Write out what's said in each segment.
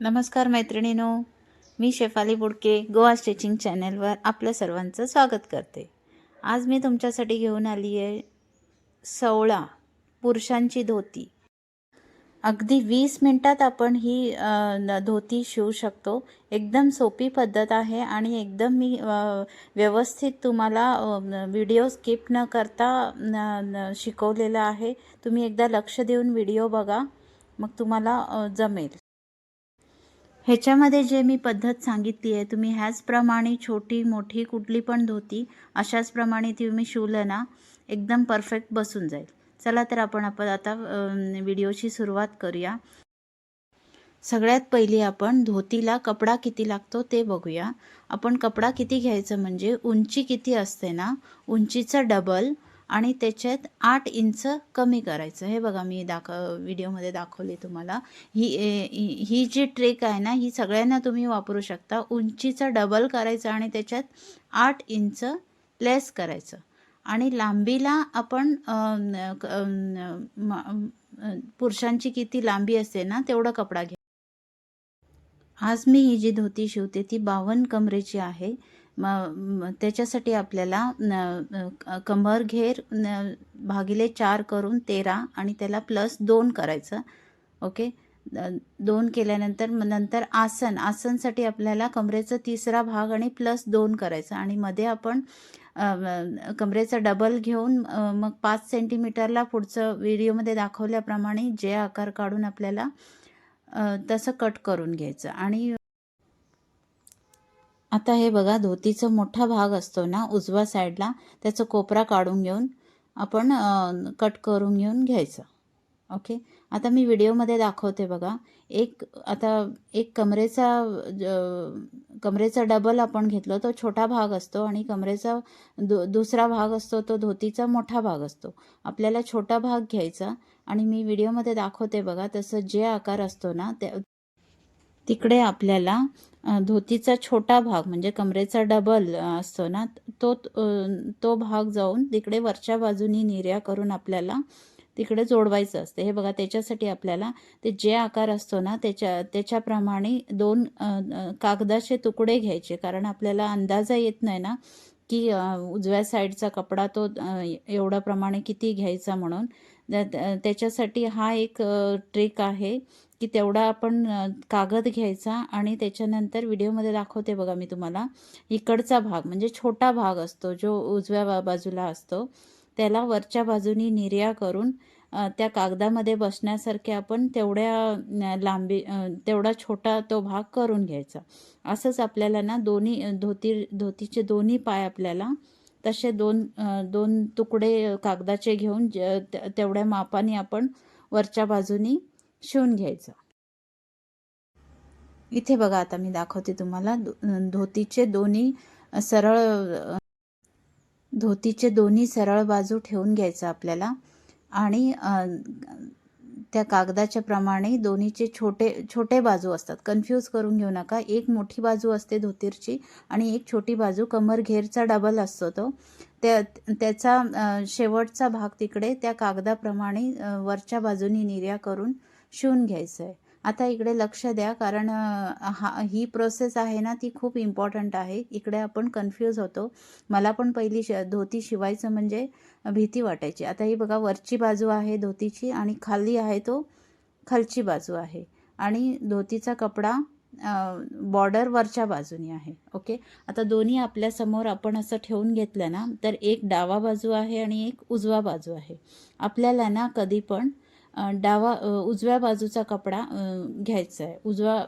नमस्कार मैत्रिणीनो मी शेफाली बुडके गोवा स्टिचिंग चॅनलवर आपलं सर्वांचं स्वागत करते. आज मी तुमच्यासाठी घेऊन आली आहे सवळा पुरुषांची धोती. अगदी वीस मिनटात आपण ही धोती शिवू शकतो. एकदम सोपी पद्धत आहे आणि एकदम मी व्यवस्थित तुम्हाला व्हिडिओ स्किप न करता न- शिकवलेलं आहे. तुम्ही एकदा लक्ष देऊन व्हिडिओ बघा मग तुम्हाला जमेल. ह्याच्यामध्ये जे मी पद्धत सांगितली आहे तुम्ही ह्याचप्रमाणे छोटी मोठी कुठली पण धोती अशाच प्रमाणे तुम्ही शिवलं ना एकदम परफेक्ट बसून जाईल. चला तर आपण आपण आता व्हिडिओची सुरुवात करूया. सगळ्यात पहिली आपण धोतीला कपडा किती लागतो ते बघूया. आपण कपडा किती घ्यायचं म्हणजे उंची किती असते ना उंचीचं डबल आणि त्याच्यात आठ इंच कमी करायचं. हे बघा मी दाख व्हिडिओमध्ये दाखवले तुम्हाला. ही ही जी ट्रिक आहे ना ही सगळ्यांना तुम्ही वापरू शकता. उंचीचं डबल करायचं आणि त्याच्यात आठ इंच लेस करायचं. आणि लांबीला आपण पुरुषांची किती लांबी असते ना तेवढा कपडा घ्या. आज मी ही जी धोती शिवते ती बावन्न कमरेची आहे. मग त्याच्यासाठी आपल्याला न- कंबर घेर न- भागिले चार करून तेरा आणि त्याला प्लस दोन करायचं. ओके? दोन केल्यानंतर मग नंतर आसन. आसनसाठी आपल्याला कमरेचा तिसरा भाग आणि प्लस दोन करायचं. आणि मध्ये आपण कमरेचा डबल घेऊन मग पाच सेंटीमीटरला पुढचं व्हिडिओमध्ये दाखवल्याप्रमाणे जे आकार काढून आपल्याला तसं कट करून घ्यायचं. आणि आता हे बघा धोतीचा मोठा भाग असतो ना उजव्या साईडला त्याचा कोपरा काढून घेऊन आपण कट करून घेऊन घ्यायचं. ओके? आता मी व्हिडिओमध्ये दाखवते बघा. एक आता एक कमरेचा ज- कमरेचा डबल आपण घेतलो तो छोटा भाग असतो आणि कमरेचा दु दुसरा भाग असतो तो धोतीचा मोठा भाग असतो. आपल्याला छोटा भाग घ्यायचा आणि मी व्हिडिओमध्ये दाखवते बघा तसं जे आकार असतो ना त्या तिकडे आपल्याला धोतीचा छोटा भाग म्हणजे कमरेचा डबल असतो ना तो तो भाग जाऊन तिकडे वरच्या बाजूनी निर्या करून आपल्याला तिकडे जोडवायचं असते. हे बघा त्याच्यासाठी आपल्याला ते जे आकार असतो ना त्याच्या त्याच्याप्रमाणे दोन कागदाचे तुकडे घ्यायचे. कारण आपल्याला अंदाजा येत नाही ना की उजव्या साईडचा कपडा तो एवढ्या प्रमाणे किती घ्यायचा म्हणून. त्याच्यासाठी हा एक ट्रिक आहे. की तेवढा आपण कागद घ्यायचा आणि त्याच्यानंतर व्हिडिओमध्ये दाखवते बघा मी तुम्हाला. इकडचा भाग म्हणजे छोटा भाग असतो जो उजव्या बा- बाजूला असतो त्याला वरच्या बाजूनी निर्या करून त्या कागदामध्ये बसण्यासारखे आपण तेवढ्या लांबी तेवढा छोटा तो भाग करून घ्यायचा. असंच आपल्याला ना दोन्ही धोती धोतीचे दोन्ही पाय आपल्याला तसे दोन दोन तुकडे कागदाचे घेऊन ज- तेवढ्या मापाने आपण वरच्या बाजूनी शिवून घ्यायचं. इथे बघा आता मी दाखवते तुम्हाला. धोतीचे दोन्ही सरळ धोतीचे दोन्ही सरळ बाजू ठेवून घ्यायचं आपल्याला. आणि त्या कागदाच्या प्रमाणे दोन्हीचे छोटे छोटे बाजू असतात. कन्फ्यूज करून घेऊ नका. एक मोठी बाजू असते धोतीरची आणि एक छोटी बाजू. कमरघेरचा डबल असतो तो. त्या त्याचा शेवटचा भाग तिकडे त्या कागदाप्रमाणे वरच्या बाजूनी निर्या करून शिवून घ्यायचं आहे आता इकडे लक्ष द्या कारण हा ही प्रोसेस आहे ना ती खूप इम्पॉर्टंट आहे. इकडे आपण कन्फ्यूज होतो. मला पण पहिली श धोती शिवायचं म्हणजे भीती वाटायची. आता ही बघा वरची बाजू आहे धोतीची आणि खाली आहे तो खालची बाजू आहे. आणि धोतीचा कपडा बॉर्डर वरच्या बाजूनी आहे. ओके? आता दोन्ही आपल्यासमोर आपण असं ठेवून घेतलं ना तर एक डावा बाजू आहे आणि एक उजवा बाजू आहे. आपल्याला ना कधी पण डावा उजव्या बाजूचा कपडा घ्यायचा आहे उजवा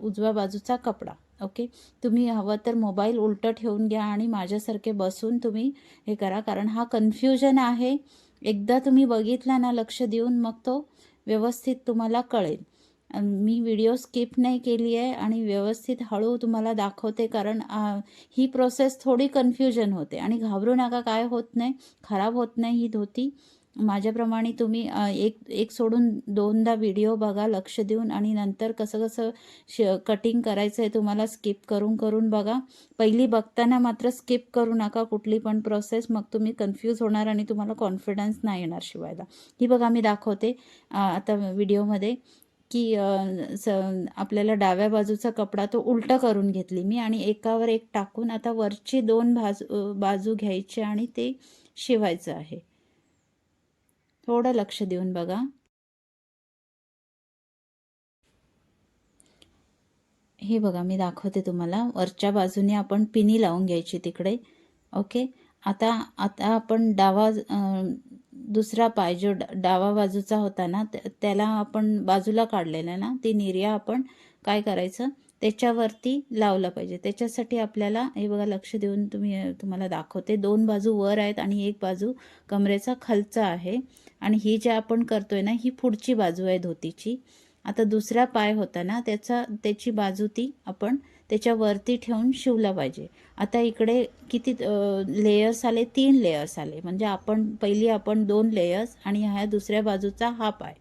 उजव्या बाजूचा कपडा ओके? तुम्ही हवं तर मोबाईल उलटं ठेवून घ्या आणि माझ्यासारखे बसून तुम्ही हे करा. कारण हा कन्फ्युजन आहे. एकदा तुम्ही बघितला ना लक्ष देऊन मग तो व्यवस्थित तुम्हाला कळेल. मी व्हिडिओ स्किप नाही केली आहे आणि व्यवस्थित हळू तुम्हाला दाखवते कारण ही प्रोसेस थोडी कन्फ्युजन होते. आणि घाबरू नका काय होत नाही खराब होत नाही ही धोती. माझ्याप्रमाणे तुम्ही एक एक सोडून दोनदा व्हिडिओ बघा लक्ष देऊन आणि नंतर कसं कसं श कटिंग करायचं आहे तुम्हाला स्किप करून करून बघा. पहिली बघताना मात्र स्किप करू नका कुठली पण प्रोसेस मग तुम्ही कन्फ्यूज होणार आणि तुम्हाला कॉन्फिडन्स नाही येणार शिवायला. ही बघा मी दाखवते आता व्हिडिओमध्ये की स आपल्याला डाव्या बाजूचा कपडा तो उलटा करून घेतली मी आणि एकावर एक टाकून आता वरची दोन बाजू बाजू घ्यायची आणि ते शिवायचं आहे. थोडं लक्ष देऊन बघा. हे बघा मी दाखवते तुम्हाला. वरच्या बाजूने आपण पिनी लावून घ्यायची तिकडे. ओके? आता आता आपण डावा दुसरा पाय जो डा- डावा बाजूचा होता ना त्याला आपण बाजूला काढलेला ना ती निर्या आपण काय करायचं? त्याच्यावरती लावलं पाहिजे. त्याच्यासाठी आपल्याला हे बघा लक्ष देऊन तुम्ही तुम्हाला दाखवते. दोन बाजू वर आहेत आणि एक बाजू कमरेचा खालचा आहे. आणि ही जे आपण करतोय ना ही पुढची बाजू आहे धोतीची. आता दुसरा पाय होता ना त्याचा त्याची बाजू ती आपण त्याच्यावरती ठेवून शिवला पाहिजे. आता इकडे किती लेयर्स आले? तीन लेयर्स आले. म्हणजे आपण पहिली आपण दोन लेयर्स आणि ह्या दुसऱ्या बाजूचा हा पाय.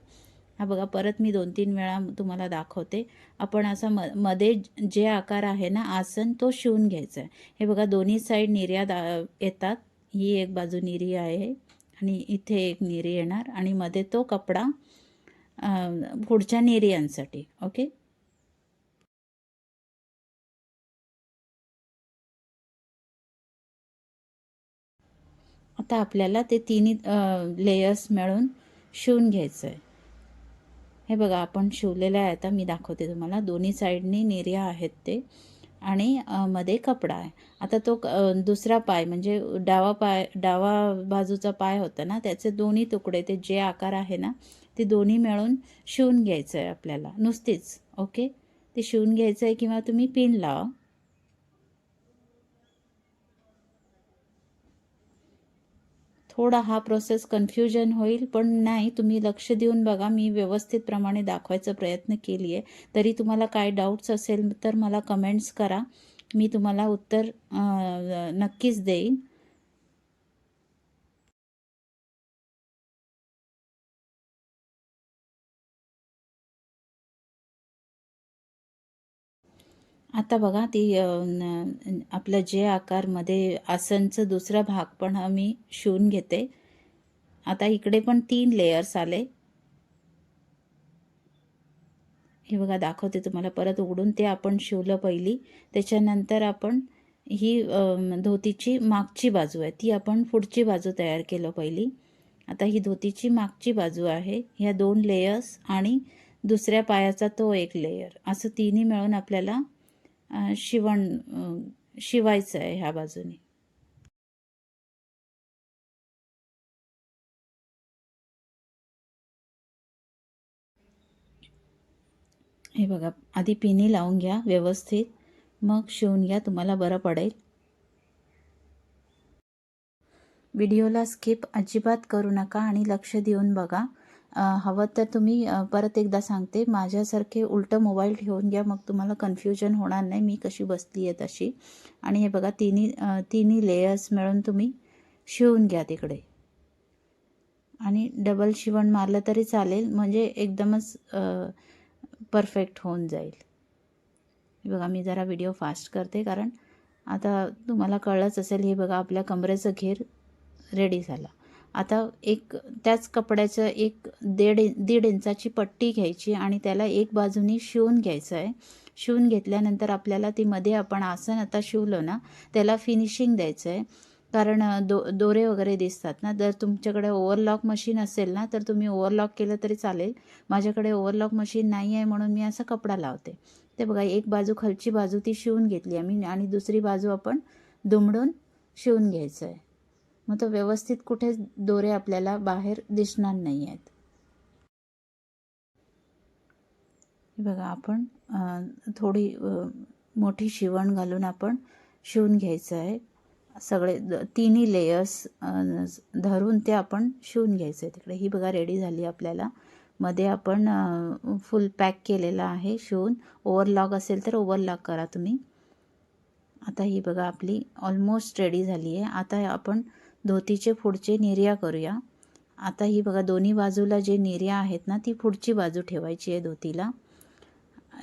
हा बघा परत मी दोन तीन वेळा तुम्हाला दाखवते. आपण असा म मध्ये जे आकार आहे ना आसन तो शिवून घ्यायचा आहे. हे बघा दोन्ही साईड निर्या दा येतात. ही एक बाजू निरी आहे आणि इथे एक निरी येणार आणि मध्ये तो कपडा पुढच्या निर्यांसाठी ओके? आता आपल्याला ते तिन्ही लेयर्स मिळून शिवून घ्यायचं आहे हे बघा आपण शिवलेलं आहे आता मी दाखवते तुम्हाला. दोन्ही साईडनी निर्या आहेत ते आणि मध्ये कपडा आहे. आता तो क- दुसरा पाय म्हणजे डावा पाय डावा बाजूचा पाय होता ना त्याचे दोन्ही तुकडे ते जे आकार आहे ना ते दोन्ही मिळून शिवून घ्यायचं आहे आपल्याला. नुसतीच ओके? ते शिवून घ्यायचं आहे किंवा तुम्ही पिन लावा. थोडा हा प्रोसेस कन्फ्युजन होईल पण नाही तुम्ही लक्ष देऊन बघा मी व्यवस्थितप्रमाणे दाखवायचा प्रयत्न केली आहे तरी तुम्हाला काय डाऊट्स असेल तर मला कमेंट्स करा. मी तुम्हाला उत्तर नक्कीच देईन. आता बघा ती न- आपलं जे आकारमध्ये आसनचं दुसरा भाग पण मी शिवून घेते. आता इकडे पण तीन लेयर्स आले. हे बघा दाखवते तुम्हाला. परत उघडून ते आपण शिवलं पहिली. त्याच्यानंतर आपण ही धोतीची मागची बाजू आहे. ती आपण पुढची बाजू तयार केलं पहिली. आता ही धोतीची मागची बाजू आहे. ह्या दोन लेयर्स आणि दुसऱ्या पायाचा तो एक लेयर असं तिन्ही मिळून आपल्याला शिवण शिवायचं आहे ह्या बाजूने. हे बघा आधी पिनी लावून घ्या व्यवस्थित. मग शिवून घ्या तुम्हाला बरं पडेल. व्हिडिओला स्किप अजिबात करू नका आणि लक्ष देऊन बघा. हवं तर तुम्ही परत एकदा सांगते माझ्यासारखे उलटं मोबाईल ठेवून घ्या मग तुम्हाला कन्फ्युजन होणार नाही मी कशी बसली आहे तशी. आणि हे बघा तिन्ही तिन्ही लेयर्स मिळून तुम्ही शिवून घ्या तिकडे. आणि डबल शिवण मारलं तरी चालेल म्हणजे एकदमच परफेक्ट होऊन जाईल. हे बघा मी जरा व्हिडिओ फास्ट करते कारण आता तुम्हाला कळलंच असेल हे बघा आपल्या कमरेचं घेर रेडी झाला. आता एक त्याच कपड्याचं एक दीड दीड इंचाची पट्टी घ्यायची आणि त्याला एक बाजूनी शिवून घ्यायचं आहे शिवून घेतल्यानंतर आपल्याला ती मध्ये आपण आसन आता शिवलो ना त्याला फिनिशिंग द्यायचं आहे कारण दो दोरे वगैरे दिसतात ना जर तुमच्याकडे ओव्हरलॉक मशीन असेल ना तर तुम्ही ओव्हरलॉक केलं तरी चालेल. माझ्याकडे ओव्हरलॉक मशीन नाही आहे म्हणून मी असा कपडा लावते. ते बघा एक बाजू खालची बाजू ती शिवून घेतली आम्ही आणि दुसरी बाजू आपण दुमडून शिवून घ्यायचं आहे मग तो व्यवस्थित कुठेच दोरे आपल्याला बाहेर दिसणार नाही आहेत हे बघा आपण थोडी मोठी शिवण घालून आपण शिवून घ्यायचं आहे. सगळे द- तिन्ही लेयर्स धरून ते आपण शिवून घ्यायचं आहे तिकडे. ही बघा रेडी झाली आपल्याला. मध्ये आपण फुल पॅक केलेला आहे शिवून. ओव्हरलॉक असेल तर ओव्हरलॉक करा तुम्ही. आता ही बघा आपली ऑलमोस्ट रेडी झाली आहे. आता आपण धोतीचे पुढचे निर्या करूया. आता ही बघा दोन्ही बाजूला जे निर्या आहेत ना ती पुढची बाजू ठेवायची आहे धोतीला.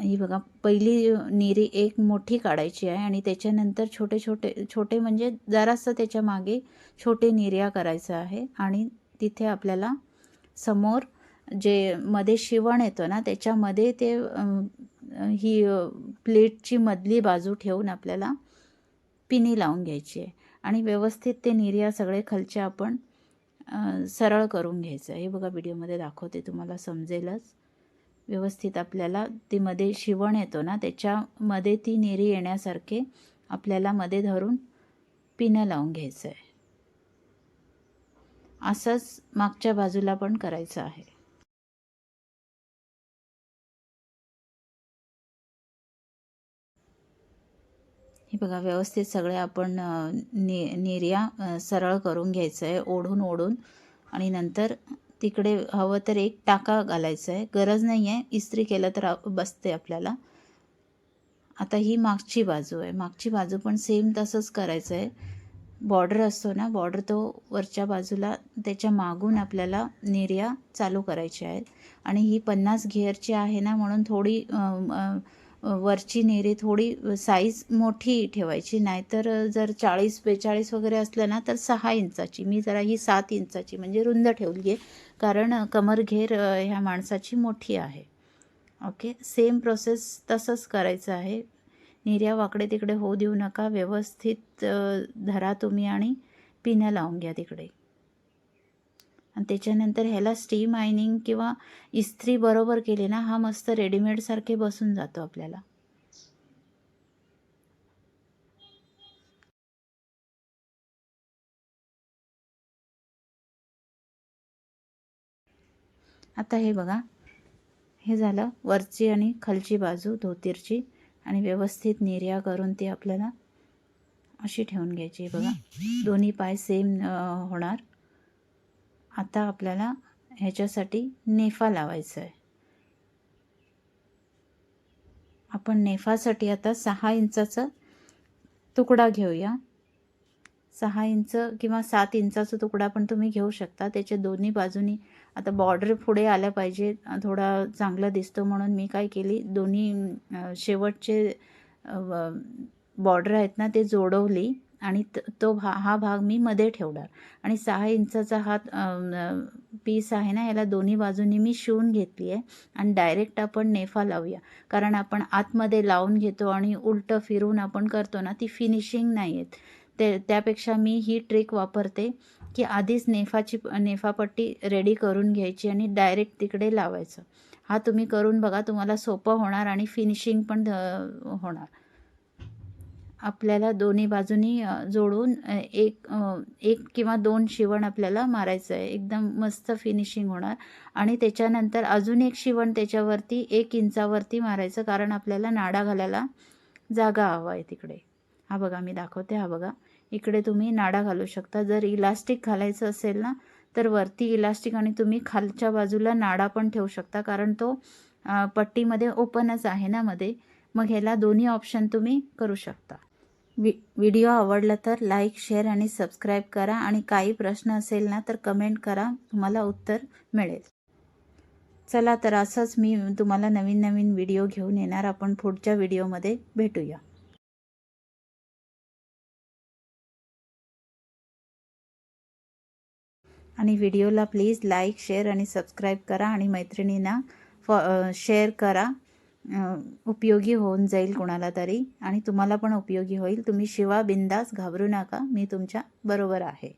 ही बघा पहिली निरी एक मोठी काढायची आहे आणि त्याच्यानंतर छोटे छोटे छोटे म्हणजे जरासं त्याच्यामागे छोटे निर्या करायचं आहे आणि तिथे आपल्याला समोर जे मध्ये शिवण येतो ना त्याच्यामध्ये ते ही प्लेटची मधली बाजू ठेवून आपल्याला पिनी लावून घ्यायची आहे. आणि व्यवस्थित ते निर्या सगळे खालचे आपण सरळ करून घ्यायचं हे बघा व्हिडिओमध्ये दाखवते तुम्हाला समजेलच. व्यवस्थित आपल्याला ती मध्ये शिवण येतो ना त्याच्यामध्ये ती नेरी येण्यासारखे आपल्याला मध्ये धरून पिनं लावून घ्यायचं आहे असंच मागच्या बाजूला पण करायचं आहे. हे बघा व्यवस्थित सगळे आपण नि निर्या सरळ करून घ्यायचं आहे ओढून ओढून आणि नंतर तिकडे हवं तर एक टाका घालायचा आहे गरज नाही आहे इस्त्री केलं तर बसते आपल्याला. आता ही मागची बाजू आहे. मागची बाजू पण सेम तसंच करायचं आहे बॉर्डर असतो ना बॉर्डर तो वरच्या बाजूला त्याच्या मागून आपल्याला निर्या चालू करायची आहेत. आणि ही पन्नास घेअरची आहे ना म्हणून थोडी वरची नेरी थोडी साईज मोठी ठेवायची. नाहीतर जर चाळीस बेचाळीस वगैरे असलं ना तर सहा इंचाची. मी जरा ही सात इंचाची म्हणजे रुंद ठेवली आहे. कारण कमरघेर ह्या माणसाची मोठी आहे. ओके? सेम प्रोसेस तसंच करायचं आहे. निर्या वाकडे तिकडे होऊ देऊ नका. व्यवस्थित धरा तुम्ही आणि पिनं लावून घ्या तिकडे. आणि त्याच्यानंतर ह्याला स्टीम आयनिंग किंवा इस्त्री बरोबर केली ना हा मस्त रेडीमेडसारखे बसून जातो आपल्याला. आता हे बघा हे झालं वरची आणि खालची बाजू धोतीरची आणि व्यवस्थित निर्या करून ती आपल्याला अशी ठेवून घ्यायची. बघा दोन्ही पाय सेम होणार. आता आपल्याला ह्याच्यासाठी नेफा लावायचा आहे आपण नेफासाठी आता सहा इंचाचा तुकडा घेऊया. सहा इंच किंवा सात इंचाचा तुकडा पण तुम्ही घेऊ शकता. त्याच्या दोन्ही बाजूनी आता बॉर्डर पुढे आल्या पाहिजे थोडा चांगला दिसतो म्हणून मी काय केली दोन्ही शेवटचे बॉर्डर आहेत ना ते जोडवली. आणि त- तो भा हा भाग मी मध्ये ठेवणार. आणि सहा इंचाचा हा पीस आहे ना याला दोन्ही बाजूनी मी शिवून घेतली आहे. आणि डायरेक्ट आपण नेफा लावूया. कारण आपण आतमध्ये लावून घेतो आणि उलटं फिरून आपण करतो ना ती फिनिशिंग नाही आहेत ते त्यापेक्षा मी ही ट्रिक वापरते की आधीच नेफाची नेफापट्टी रेडी करून घ्यायची आणि डायरेक्ट तिकडे लावायचं. हा तुम्ही करून बघा तुम्हाला सोपं होणार आणि फिनिशिंग पण होणार. आपल्याला दोन्ही बाजूनी जोडून एक एक किंवा दोन शिवण आपल्याला मारायचं आहे एकदम मस्त फिनिशिंग होणार. आणि त्याच्यानंतर अजून एक शिवण त्याच्यावरती एक इंचावरती मारायचं कारण आपल्याला नाडा घालायला जागा हवा आहे तिकडे. हा बघा मी दाखवते. हा बघा. इकडे तुम्ही नाडा घालू शकता. जर इलास्टिक घालायचं असेल ना तर वरती इलास्टिक आणि तुम्ही खालच्या बाजूला नाडा पण ठेवू शकता. कारण तो पट्टीमध्ये ओपनच आहे ना मध्ये. मग ह्याला दोन्ही ऑप्शन तुम्ही करू शकता. वि व्हिडिओ आवडला तर लाईक शेअर आणि सबस्क्राईब करा. आणि काही प्रश्न असेल ना तर कमेंट करा. तुम्हाला उत्तर मिळेल. चला तर असंच मी तुम्हाला नवीन नवीन व्हिडिओ घेऊन येणार. आपण पुढच्या व्हिडिओमध्ये भेटूया. आणि व्हिडिओला प्लीज लाईक शेअर आणि सबस्क्राईब करा. आणि मैत्रिणींना फॉ शेअर करा. उपयोगी होऊन जाईल कोणाला तरी आणि तुम्हाला पण उपयोगी होईल. तुम्ही शिवा बिंदास घाबरू नका. मी तुमच्या बरोबर आहे.